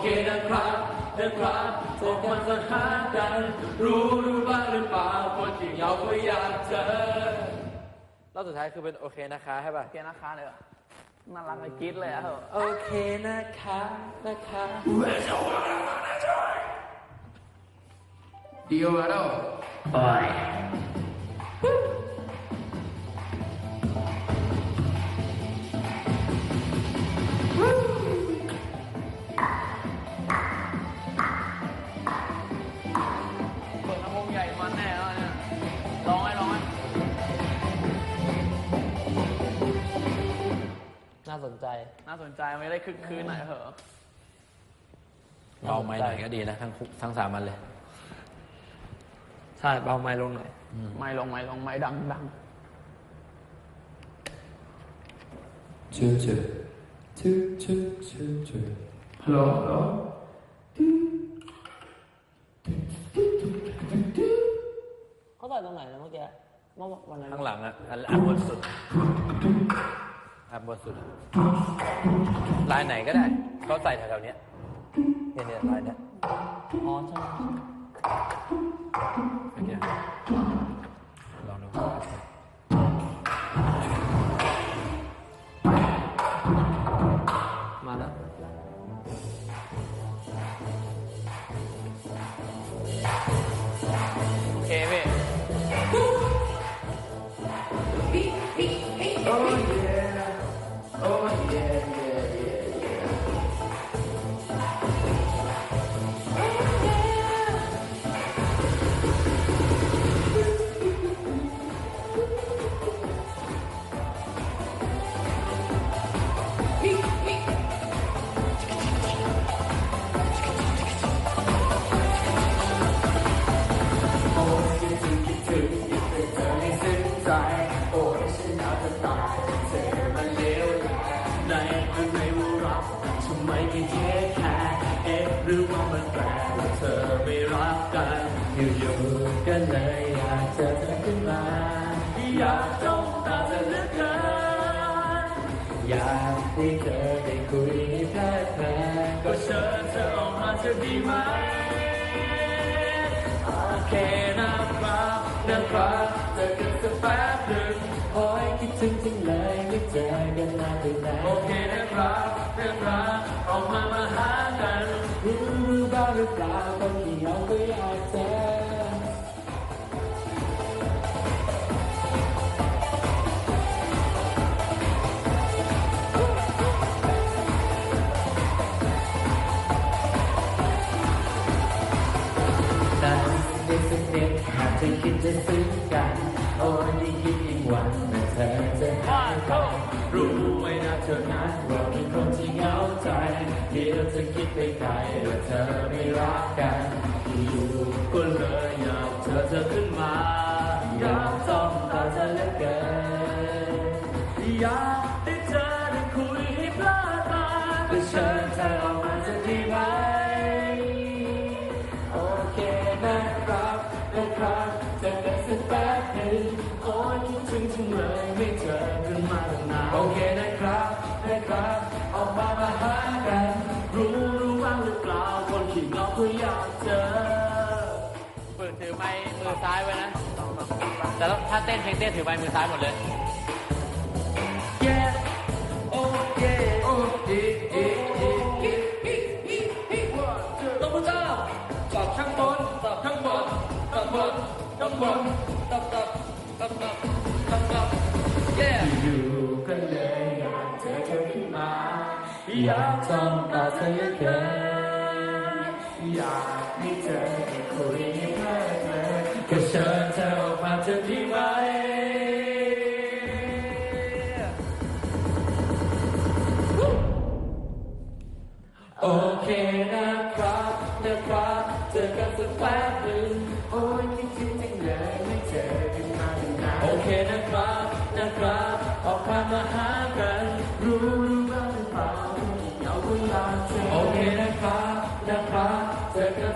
เคนะครับนะครับพวกมันจะหากัน รู้รือบ้างหรือเปล่าคนที่เหงาก็อยากเจอรอบสุดท้ายคือเป็นโอเคนะคะใช่ป่ะ โอเคนะคะเลยเหรอน่ารักเลยกรี๊ดเลยอะเหอะโอเคนะคะนะคะ Dio Varo เน่าสนใจน่าสนใจไม่ได้คึกคืนหน่อยเหอะเบาไม้หน่อยก็ดีนะ ทั้งคุทั้งสามอันเลย ใช่เบาไม้ลงหน่อยไม่ลงไม่ลงไม่ดังดัง Choo choo Choo choo choo choo Hello hello เขาใส่ตรงไหนนะเมื่อกี้เมื่อวันนั้นข้างหลังอะอันอันบนสุด อันบนสุดลายไหนก็ได้เขาใส่แถวๆเนี้ยเนี่ยเนี่ยลายเนี้ยอ๋อใช่เมื่อกี้ลองดูมาแล้วโอเคพี่ Oh ปลว่าเธอไม่รักกันอยู่ๆก็เลยอยากเจอเธอขึ้นมา อยากจ้องตาเธอเหลือเกินอยากให้เธอได้คุยให้เพลิดเพลินก็เชิญเธอออกมาจะดีไหมโอเคนะครับนะครับเจอกันสักแป๊บหนึ่งโอ้ยคิดถึงจังเลย ไม่เจอกันนานถึงไหนโอเคนะครับนะครับออกมามาหากันรู้รู้บ้างหรือเปล่าคนที่เราก็อยากเจอ วันแต่เธอจะหายไปรู้ไว้นะเธอนั้นว่ามีคนที่เหงาใจเดี๋ยวจะคิดไปไกลว่าเธอไม่รักกันอยู่ก็เลยอยากเธอจะขึ้นมาอยากจ้องตาเธอเหลือเกินอยาก ล่าคนขี้เหงาก็อยากเจอปืนถือไม้มือซ้ายไว้นะ แต่แล้วถ้าเต้นเพลงเต้นถือไม้มือซ้ายหมดเลย Yeah โอ้เย่โอ้อีอีอีอีอีอีอีต้องพูดจ้าจับข้างบนจับข้างบนจับบนจับบนจับจับจับจับจับจับ Yeah อยู่ก็เลยอยากเจอเธอขึ้นมาอยากจ้องตาเธอเหลือเกินอ ยา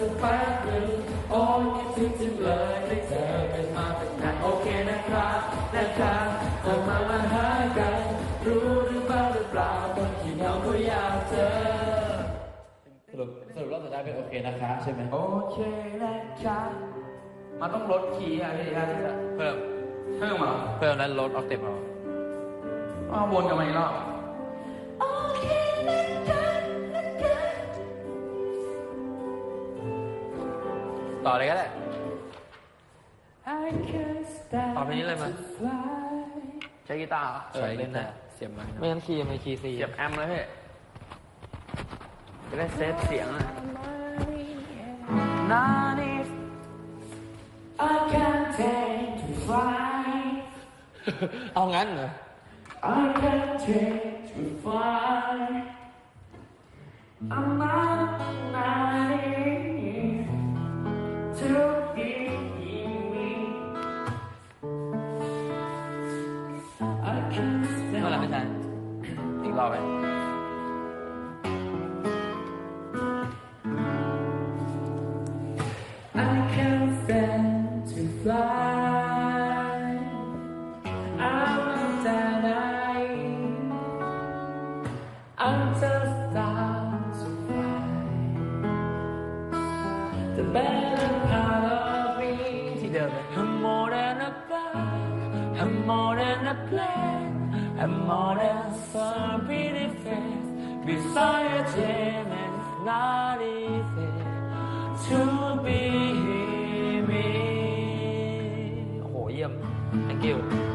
สักแป๊บหนึ่งโอ้ยคิดถึงจังเลยไม่เจอกันมาตั้งนานโอเคนะครับนะครับออกมามาหากัน รู้หรือเปล่าหรือเปล่าคนที่เหงาก็อยากเจอสรุปเป็นโอเคนะคะใช่ไหมโอเคนะคะมันต้องลดคีย์อะพี่ฮะที่จะเพิ่มเพิ่มเหรอเพิ่มแล้วลดออกเต็ปเอาอ้าววนกลันมาอีกรอบ ต่อเลยก็ได้ต่อเพลงนี้เลยมั้ยใช้กีตาร์เหรอใช้เล่นได้เสียบมันไม่งั้นคีย์ไม่คีย์ซีเสียบแอมป์เลยพี่จะได้เซฟเสียงอะนานี่ I can't take to fly เอางั้นเหรอ I can't take to fly I'm not naive to be me I can't เมื่อไหร่ไม่ stand ใช่ อีกรอบไหม I can't stand to fly. I'm dying. I'm just start to fly. The better more than a plan. I'm more than some pretty face. Beside a gem and it's not easy to be me. โอ้โหเยี่ยม thank you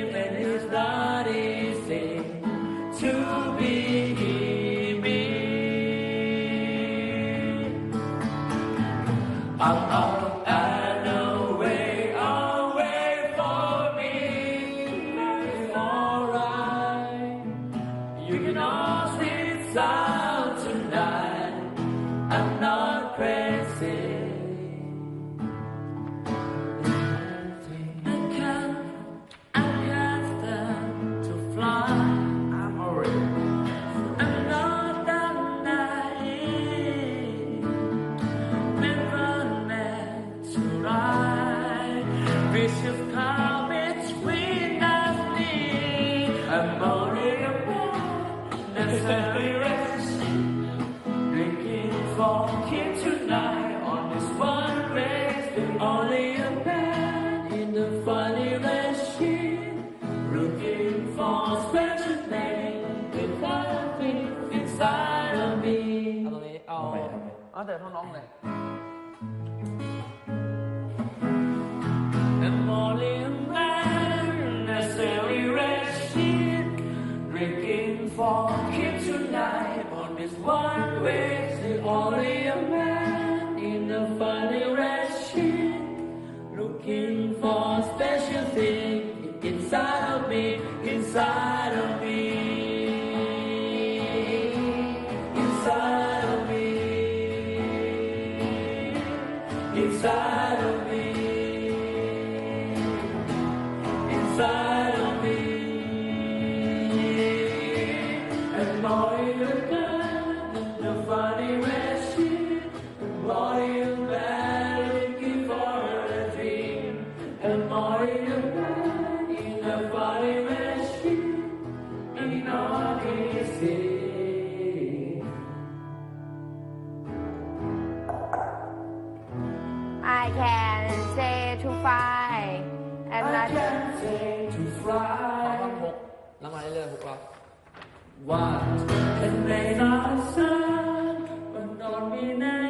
You know, sweet sound. Only a man in the funny machine. Looking for special name. Inside of me, inside of me. เอาตรงนี้ เอา เอาแต่เท่าน้องเลย I'm only a man, necessary rashid, drinking for kids tonight on this one way. See, only looking for a special thing inside of me, inside of me. Inside of me, inside to fly I'm I not can't say to เอา fly. ท่อนฮุกแล้วมาเรื่อยๆฮุกเรา What can they not sun, but not be name?